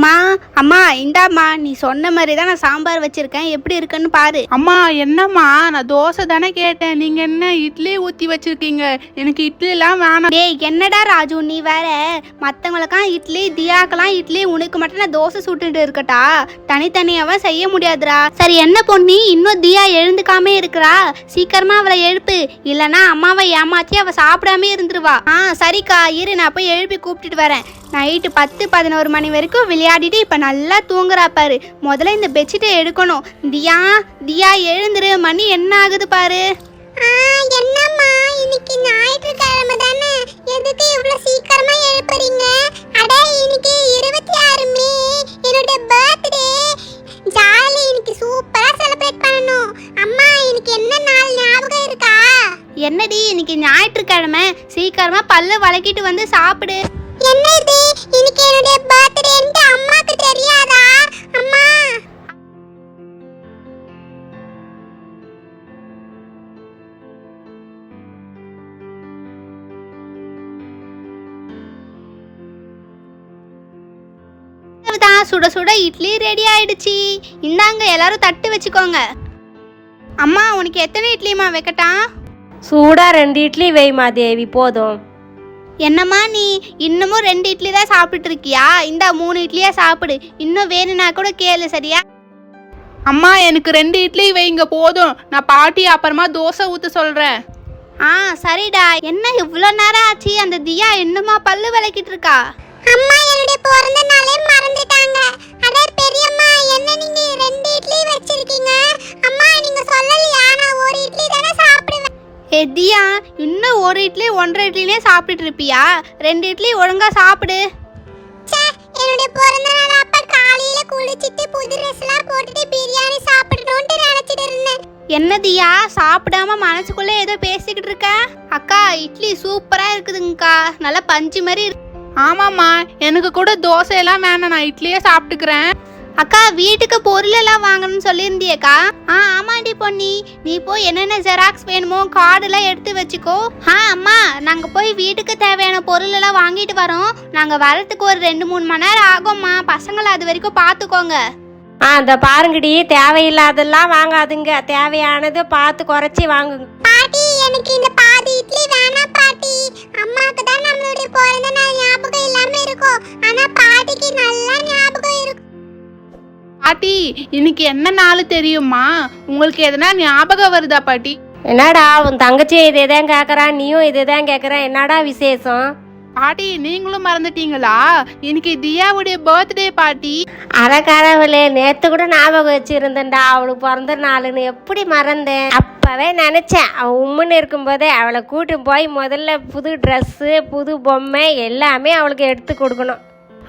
அம்மா அம்மா இந்தாம்மா நீ சொன்ன மாதிரி தான் நான் சாம்பார் வச்சிருக்கேன். எப்படி இருக்குன்னு பாரு. அம்மா என்னம்மா? நான் தோசை தானே கேட்டேன். நீங்க என்ன இட்லி ஊத்தி வச்சிருக்கீங்க? எனக்கு இட்லி எல்லாம் வேணாம். டேய் என்னடா ராஜு நீ வேற? மற்றவங்களுக்காம் இட்லி தியாக்கெல்லாம் இட்லி உனக்கு மட்டும் நான் தோசை சுட்டுட்டு இருக்கட்டா? தனித்தனியாவா செய்ய முடியாதுடா. சரி என்ன பொண்ணு இன்னும் தியா எழுந்துக்காம இருக்கிறா. சீக்கிரமா அவளை எழுப்பு. இல்லனா அம்மாவை ஏமாத்தி அவ சாப்பிடாம இருந்துருவா. ஆ சரிக்கா இரு நான் போய் எழுப்பி கூப்பிட்டுட்டு வரேன். நைட்டு பத்து பதினோரு மணி வரைக்கும் விளையாடிட்டு இப்போ நல்லா தூங்குறா பாரு. முதல்ல இந்த பெட்ஷீட்டை எடுக்கணும். தியா தியா எழுந்துரு. மணி என்ன ஆகுது பாரு? என்னம்மா? இன்னைக்கு ஞாயிற்றுக்கிழமை தானே. எதுக்கு இவ்வளவு சீக்கிரமா எழுப்புறீங்க? அட இன்னைக்கு இருபத்தி ஆறு மே என்னோட பர்த்டே ஜாலி இன்னைக்கு சூப்பரா செலிப்ரேட் பண்ணணும். அம்மா இன்னைக்கு என்ன நாள் ஞாபகம் இருக்கா? என்னடி இன்னைக்கு ஞாயிற்றுக்கிழமை. சீக்கிரமா பல்லு வளக்கிட்டு வந்து சாப்பிடு. என்ன இது இன்னைக்கு என்னுடைய பர்த்டேன்ட்டு அம்மாக்கு தெரியாதா? அம்மா. தான் சுட சுட இட்லி ரெடி ஆயிடுச்சு. இந்தாங்க எல்லாரும் தட்டு வச்சுக்கோங்க. அம்மா உனக்கு எத்தனை இட்லிமா வைக்கட்டா? சூடா ரெண்டு இட்லி வைமா தேவி போதும். என்னம்மா நீ இன்னமும் ரெண்டு இட்லி தான் சாப்பிட்டுட்டு இருக்கியா இந்தா மூணு இட்லியா சாப்பிடு. இன்னும் வேணும்னா கூட கேளு சரியா? அம்மா எனக்கு ரெண்டு இட்லி வைங்க போதும். நான் பாட்டி அப்புறமா தோசை ஊத்த சொல்றேன். ஆ சரிடா. என்ன இவ்வளோ நேரம் ஆச்சு? அந்த தியா இன்னுமா பல்லு விளக்கிட்டு இருக்கா? அம்மா என்னுடைய பிறந்த நாளே மறந்துட்டாங்க. அட பெரியம்மா என்ன நீங்க ரெண்டு இட்லி வச்சிருக்கீங்க? அம்மா நீங்க சொல்லலையா? நான் ஒரு இட்லி தானே சாப்பிடுவேன் ஏ தியா இன்னும் ஒரு இட்லி ஒன்றரை இட்லினே சாப்பிட்டுட்டு இருப்பியா? ரெண்டு இட்லி ஒழுங்கா சாப்பிடு. என்னுடைய பிறந்த நாள் அப்ப காலையில குளிச்சிட்டு புது ட்ரெஸ் எல்லாம் போட்டுட்டு பிரியாணி சாப்பிடணும்னு நினைச்சிட்டு இருந்தேன். என்ன தியா சாப்பிடாம மனசுக்குள்ள ஏதோ பேசிக்கிட்டு இருக்க? அக்கா இட்லி சூப்பரா இருக்குதுங்கக்கா. நல்லா பஞ்சு மாதிரி இருக்கு. ஆமாம்மா எனக்கு கூட தோசை எல்லாம் வேணாம் நான் இட்லியே சாப்பிட்டுக்கிறேன். அக்கா வீட்டுக்கு பொருள் எல்லாம் வாங்கணும்னு சொல்லியிருந்தியேக்கா. ஆ ஆமாண்டி பொன்னி. நீ போய் என்னென்ன ஜெராக்ஸ் வேணுமோ கார்டு எல்லாம் எடுத்து வச்சுக்கோ. ஆ அம்மா நாங்க போய் வீட்டுக்கு தேவையான பொருள் எல்லாம் வாங்கிட்டு வரோம். நாங்க வரதுக்கு ஒரு ரெண்டு மூணு மணி நேரம் ஆகும்மா. பசங்களை அது வரைக்கும் பார்த்துக்கோங்க. ஆ இந்த பாருங்கடி தேவையில்லாதெல்லாம் வாங்காதுங்க. தேவையானது பார்த்து குறைச்சி வாங்குங்க பாட்டி எனக்கு இந்த பாதி இட்லி வேணாம். இன்னைக்கு என்ன நாள் தெரியுமா? உங்களுக்கு எதனா ஞாபகம் வருதா பாட்டி? என்னடா உன் தங்கச்சி இதே தான் கேட்குறா நீயும் இதே தான் கேட்குற என்னடா விசேஷம்? பாட்டி நீங்களும் மறந்துட்டீங்களா? இன்னைக்கு தியாவுடைய பர்த்டே பாட்டி. அறக்காரவளே நேத்து கூட ஞாபகம் வச்சிருந்தேன்டா அவளுக்கு பிறந்த நாளுன்னு. எப்படி மறந்தேன்? அப்பவே நினைச்சேன். அவ உம்முன்னு இருக்கும்போதே அவளை கூட்டி போய் முதல்ல புது ட்ரெஸ்ஸு புது பொம்மை எல்லாமே அவளுக்கு எடுத்து கொடுக்கணும்.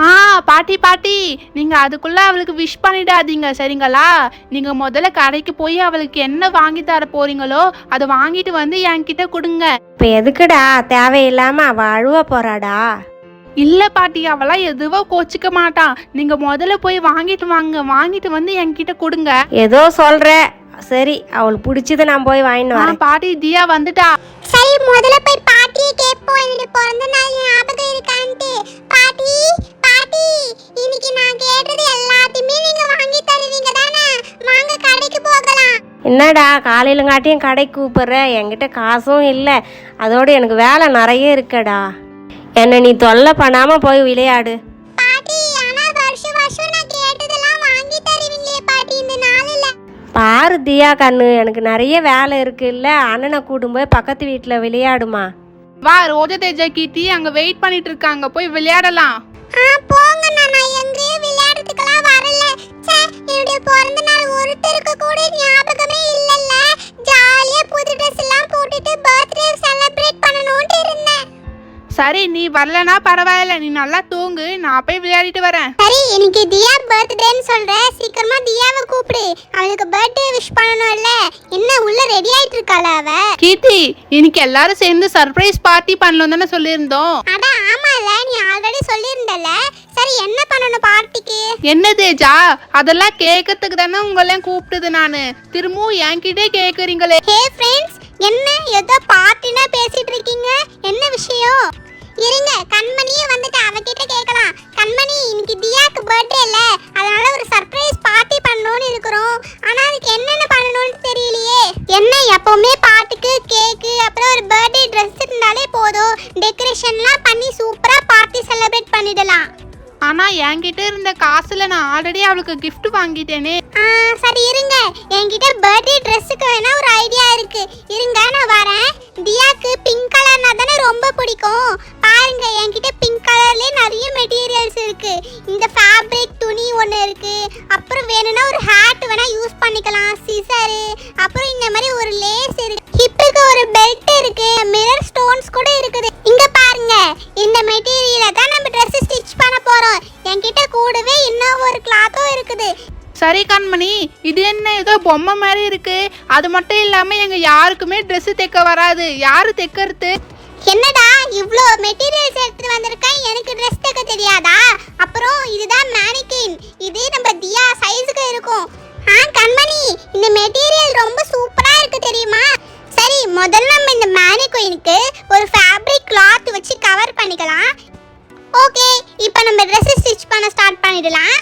ஆ பாட்டி பாட்டி. நீங்க அதுக்குள்ள அவளுக்கு விஷ் பண்ணிடாதீங்க சரிங்களா? நீங்க முதல்ல கடைக்கு போய் அவளுக்கு என்ன வாங்கி தர போறீங்களோ அதை வாங்கிட்டு வந்து என்கிட்ட கொடுங்க. இப்போ எதுக்குடா? தேவையில்லாம அவ அழுவ போறாடா? இல்ல பாட்டி. அவளாம் எதுவோ கோச்சிக்க மாட்டா. நீங்க முதல்ல போய் வாங்கிட்டு வாங்க. வாங்கிட்டு வந்து என்கிட்ட கொடுங்க. ஏதோ சொல்ற. சரி அவளுக்கு பிடிச்சது நான் போய் வாங்கிட்டு ஆ, வரேன். பாட்டி தியா வந்துட்டா. சரி முதல்ல போய் பாட்டியை கேட்போம். என்னுடைய பிறந்த நாள் ஞாபகம் இருக்கான்ட்டு என்னடா காலையிலங்காட்டியும் கடைக்கு கூப்பிடுற? என்கிட்ட காசும் இல்லை. அதோடு எனக்கு வேலை நிறைய இருக்குடா. என்னை நீ தொல்லை பண்ணாம போய் விளையாடு. பாட்டி ஆனா வருஷம் வருஷம் நான் கேட்டதெல்லாம் வாங்கி தருவீங்களே பாட்டி இந்த நாளில். பாரு தியா கண்ணு எனக்கு நிறைய வேலை இருக்கு இல்ல அண்ணனை கூட்டும் போய் பக்கத்து வீட்டில் விளையாடுமா. வா ரோஜா தேஜா கீர்த்தி அங்க வெயிட் பண்ணிட்டு இருக்காங்க. போய் விளையாடலாம். ஆ போங்க என்னுடைய பிறந்த நாள் ஒருத்தருக்கு கூட ஞாபகமே இல்லைல்ல. ஜாலியா புது ட்ரெஸ் எல்லாம் போட்டுட்டு பர்த்டே செலிப்ரேட் பண்ணணும்னு இருந்தேன். சரி நீ வரலனா பரவாயில்ல. நீ நல்லா தூங்கு. நான் போய் விளையாடிட்டு வரேன். சரி இன்னைக்கு தியா பர்த்டேன்னு சொல்ற. சீக்கிரமா தியாவை கூப்பிடு. அவளுக்கு பர்த்டே விஷ் பண்ணணும்ல. என்ன உள்ள ரெடி ஆயிட்டு இருக்காள அவ? கீர்த்தி இன்னைக்கு எல்லாரும் சேர்ந்து சர்ப்ரைஸ் பார்ட்டி பண்ணலாம் தானே சொல்லியிருந்தோம். அட ஆமால. நீ ஆல்ரெடி சொல்லியிருந்தல. சரி என்ன பண்ணணும் பார்ட்டிக்கு என்னது ஜா? அதெல்லாம் கேட்கறதுக்கு தானே உங்களையும் கூப்பிட்டது நான். திரும்பவும் என்கிட்டே கேட்குறீங்களே ஹே ஃப்ரெண்ட்ஸ் என்ன ஏதோ பார்ட்டினா பேசிட்டு இருக்கீங்க என்ன விஷயம்? இருங்க கண்மணியும் வந்துட்டு அவகிட்ட கேட்கலாம் கண்மணி இன்னைக்கு தியாக்கு பர்த்டே இல்ல அதனால ஒரு சர்ப்ரைஸ் பார்ட்டி பண்ணணும்னு இருக்கிறோம். ஆனா அதுக்கு என்னென்ன பண்ணணும்னு தெரியலையே. என்ன எப்பவுமே பாட்டுக்கு கேக்கு அப்புறம் ஒரு பர்த்டே ட்ரெஸ் இருந்தாலே போதும். டெக்கரேஷன்லாம் பண்ணி சூப்பரா பார்ட்டி செலிப்ரேட் பண்ணிடலாம். ஆனா என்கிட்ட இருந்த காசுல நான் ஆல்ரெடி அவளுக்கு கிஃப்ட் வாங்கிட்டேனே. சரி இருங்க. என்கிட்ட பர்த்டே ட்ரெஸ்ஸுக்கு வேணா ஒரு ஐடியா இருக்கு. இருங்க நான் வரேன். தியாக்கு பிங்க் கலர்னா தானே ரொம்ப பிடிக்கும். பாருங்க என்கிட்ட பிங்க் கலர்லயே நிறைய மெட்டீரியல்ஸ் இருக்கு. இந்த ஃபேப்ரிக் துணி ஒன்று இருக்கு. அப்புறம் வேணும்னா ஒரு ஹேட் வேணா யூஸ் பண்ணிக்கலாம். சிசரு அப்புறம் இந்த மாதிரி ஒரு லேஸ் இருக்கு. ஹிப்புக்கு ஒரு பெல்ட் இருக்கு. மிரர் ஸ்டோன்ஸ் கூட இருக்குது. இங்க பாருங்க இந்த மெட்டீரியலை நம்ம Dress ஸ்டிச் பண்ண போறோம். என்கிட்ட கூடவே இன்னும் ஒரு கிளாத்தும் இருக்குது. சரி கண்மணி இது என்ன ஏதோ பொம்மை மாதிரி இருக்கு? அது மட்டும் இல்லாம எங்க யாருக்குமே Dress தைக்க வராது. யாரு தைக்கிறது? என்னடா இவ்ளோ மெட்டீரியல்ஸ் எடுத்துட்டு வந்திருக்கேன். எனக்கு ட்ரெஸ் தைக்க தெரியாதா? அப்புறம் இதுதான் மேனிகின் இது நம்ம தியா சைஸுக்கு இருக்கும். ஆ கண்மணி இந்த மெட்டீரியல் ரொம்ப சூப்பரா இருக்கு தெரியுமா? சரி முதல்ல நம்ம இந்த மேனிகுயினுக்கு ஒரு ஃபேப்ரிக் ஓகே இப்போ நம்ம ட்ரெஸ் ஸ்டிச் பண்ண ஸ்டார்ட் பண்ணிடலாம்.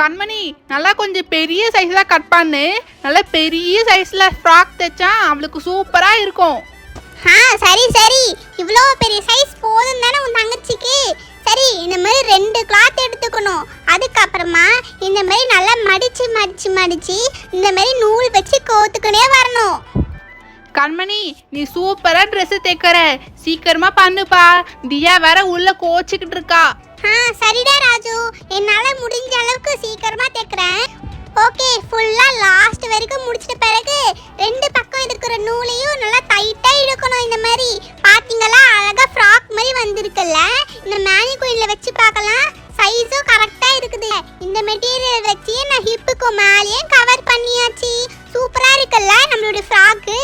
கண்மணி நல்லா கொஞ்சம் பெரிய சைஸ்ல கட் பண்ணு. நல்லா பெரிய சைஸ்ல ஃப்ராக் தைச்சா அவளுக்கு சூப்பரா இருக்கும். ஆ சரி சரி. இவ்வளோ பெரிய சைஸ் போதும் தானே உன் தங்கச்சிக்கு? சரி இந்த மாதிரி ரெண்டு கிளாத் எடுத்துக்கணும். அதுக்கப்புறமா இந்த மாதிரி நல்லா மடிச்சு மடிச்சு மடிச்சு இந்த மாதிரி நூல் வச்சு கோத்துக்கினே வரணும். கண்மணி நீ சூப்பரா Dress தைக்கிற. சீக்கிரமா பண்ணுப்பா. தியா வேற உள்ள கோச்சிக்கிட்டு இருக்கா. ஆ சரிடா ராஜு. என்னால் முடிஞ்ச அளவுக்கு சீக்கிரமா தைக்கிறேன் ஓகே ஃபுல்லாக லாஸ்ட் வரைக்கும் முடிச்சிட்ட பிறகு ரெண்டு பக்கம் இருக்கிற நூலையும் நல்லா டைட்டாக இழுக்கணும் இந்த மாதிரி. பாத்தீங்களா? அழகாக ஃப்ராக் மாதிரி வந்திருக்குல்ல? இந்த மேனிகுயினில் வச்சு பார்க்கலாம். சைஸும் கரெக்டாக இருக்குது. இந்த மெட்டீரியல் வச்சு நான் ஹிப்புக்கு மேலேயே கவர் பண்ணியாச்சு. சூப்பராக இருக்குல்ல நம்மளோட ஃப்ராக்கு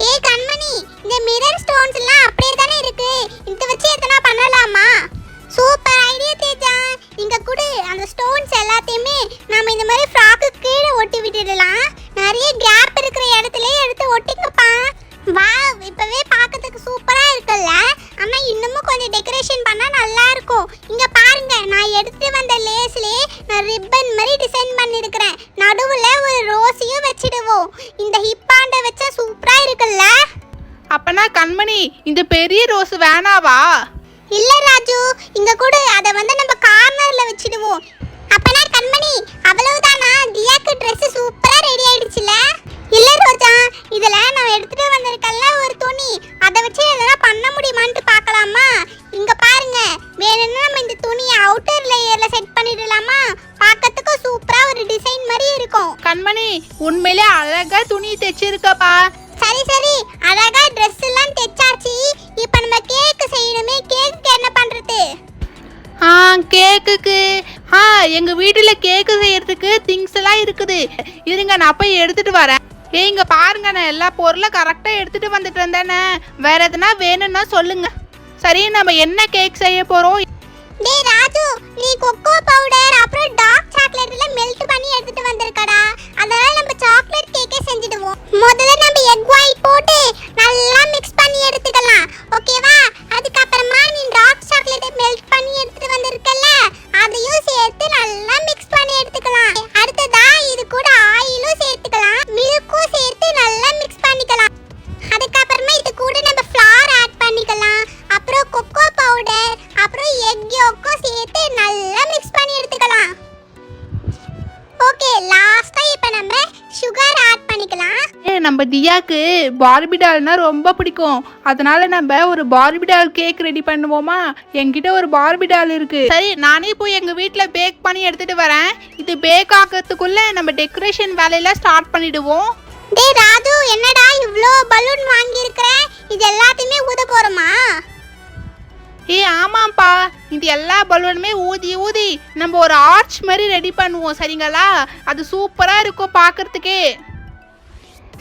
ஏ கண்மணி இந்த மிரர் ஸ்டோன்ஸ் எல்லாம் அப்படியே தானே இருக்கு? இந்த வச்சு எத்தனா பண்ணலாம்? அப்பனா கண்மணி இந்த பெரிய ரோஸ் வேணாவா? இல்ல ராஜு இங்க கூட. அத வந்து நம்ம கார்னர்ல வச்சிடுவோம். அப்பனா கண்மணி அவ்வளவுதானா? தியாக்கு Dress சூப்பரா ரெடி ஆயிடுச்சுல? இல்ல ரோஜா இதுல நான் எடுத்துட்டு வந்திருக்கல ஒரு துணி. அத வச்சு எதனா பண்ண முடியுமான்னு பார்க்கலாமா? இங்க பாருங்க. வேணும்னா நம்ம இந்த துணியை அவுட்டர் லேயர்ல செட் பண்ணிடலாமா? பார்க்கறதுக்கு சூப்பரா ஒரு டிசைன் மாதிரி இருக்கும். கண்மணி உண்மையிலே அழகா துணி தைச்சிருக்கப்பா ஆ எங்க வீட்டுல கேக்கு செய்யறதுக்கு திங்ஸ் எல்லாம் இருக்குது. இருங்க நான் போய் எடுத்துட்டு வரேன். ஏய் இங்க பாருங்க நான் எல்லா பொருளும் கரெக்டா எடுத்துட்டு வந்துட்டு வந்தேனே. வேற எதுனா வேணும்னா சொல்லுங்க. சரி நம்ம என்ன கேக் செய்ய போறோம்? டேய் ராஜு நீ கொக்கோ பவுடர் அப்புறம் டார்க் சாக்லேட்ல மெல்ட் பண்ணி எடுத்துட்டு வந்திருக்கடா. அதனால நம்ம சாக்லேட் கேக்கே செஞ்சிடுவோம். முத நம்ம தியாக்கு பார்பி டால்னா ரொம்ப பிடிக்கும். அதனால நம்ம ஒரு பார்பி டால் கேக் ரெடி பண்ணுவோமா? என்கிட்ட ஒரு பார்பி டால் இருக்கு. சரி நானே போய் எங்க வீட்ல பேக் பண்ணி எடுத்துட்டு வரேன். இது பேக் ஆகிறதுக்குள்ள நம்ம டெக்கரேஷன் வேலையெல்லாம் ஸ்டார்ட் பண்ணிடுவோம். டேய் ராஜு என்னடா இவ்ளோ பலூன் வாங்கியிருக்கிற? இது எல்லாத்தையுமே ஊத போறோமா? ஏய் ஆமாப்பா இது எல்லா பலூனுமே ஊதி ஊதி நம்ம ஒரு ஆர்ச் மாதிரி ரெடி பண்ணுவோம் சரிங்களா? அது சூப்பரா இருக்கும் பார்க்கறதுக்கே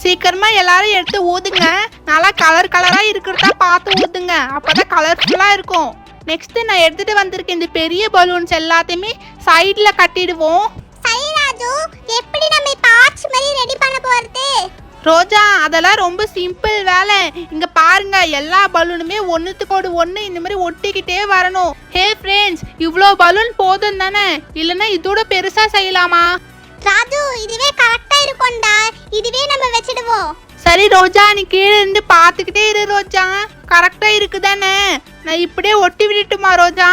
சீக்கிரமா எல்லாரும் எடுத்து ஊதுங்க. நல்லா கலர் கலரா இருக்கிறதா பார்த்து ஊதுங்க. அப்பதான் கலர்ஃபுல்லா இருக்கும். நெக்ஸ்ட் நான் எடுத்துட்டு வந்திருக்கேன் இந்த பெரிய பலூன்ஸ் எல்லாத்தையுமே சைடுல கட்டிடுவோம். சரி ராஜு எப்படி நம்ம இப்போ ஆர்ச் மாதிரி ரெடி பண்ண போறது? ரோஜா அதெல்லாம் ரொம்ப சிம்பிள் வேலை. இங்க பாருங்க எல்லா பலூனுமே ஒன்றுத்துக்கோடு ஒன்று இந்த மாதிரி ஒட்டிக்கிட்டே வரணும். ஹே ஃப்ரெண்ட்ஸ் இவ்வளோ பலூன் போதும் தானே? இல்லைன்னா இதோட பெருசா செய்யலாமா? ராஜு இதுவே கரெக்டா இருக்கும்டா. இதுவே நம்ம வச்சிடுவோம். சரி ரோஜா நீ கீழே இருந்து பார்த்துக்கிட்டே இரு ரோஜா. கரெக்டாக இருக்குதானே? நான் இப்படியே ஒட்டி விடட்டுமா ரோஜா?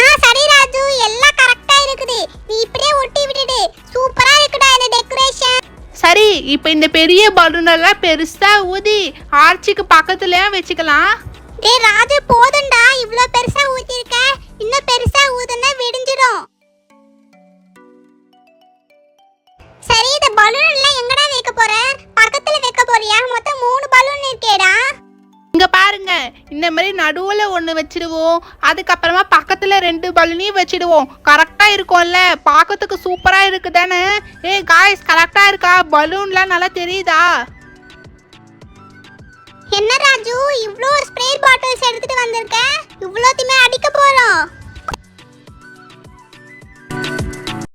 ஆ சரி ராஜு. எல்லாம் கரெக்டா இருக்குது. நீ இப்படியே ஒட்டி விட்டுடு. சூப்பரா இருக்குடா இந்த டெக்கரேஷன் சரி இப்போ இந்த பெரிய பலூன் எல்லாம் பெருசா ஊதி ஆர்ச்சிக்கு பக்கத்துலயே வச்சுக்கலாம். டேய் ராஜு போதும்டா. இவ்ளோ பெருசா ஊத்திருக்க. இன்னும் பெருசா ஊதுனா வெடிஞ்சிடும் சரி இந்த பலூன் எல்லாம் எங்கடா வைக்க போற? பக்கத்துல வைக்க போறியா? மொத்தம் மூணு பலூன் இருக்கேடா. இங்க பாருங்க இந்த மாதிரி நடுவுல ஒன்று வச்சிடுவோம். அதுக்கப்புறமா பக்கத்துல ரெண்டு பலூனையும் வச்சிடுவோம். கரெக்டா இருக்கும்ல? பார்க்கறதுக்கு சூப்பரா இருக்கு தானே ஏ காய்ஸ் கரெக்டா இருக்கா? பலூன்லாம் நல்லா தெரியுதா? என்ன ராஜு இவ்ளோ ஸ்ப்ரே பாட்டில்ஸ் எடுத்துட்டு வந்திருக்க? இவ்ளோத்தையுமே அடிக்க போறோம்.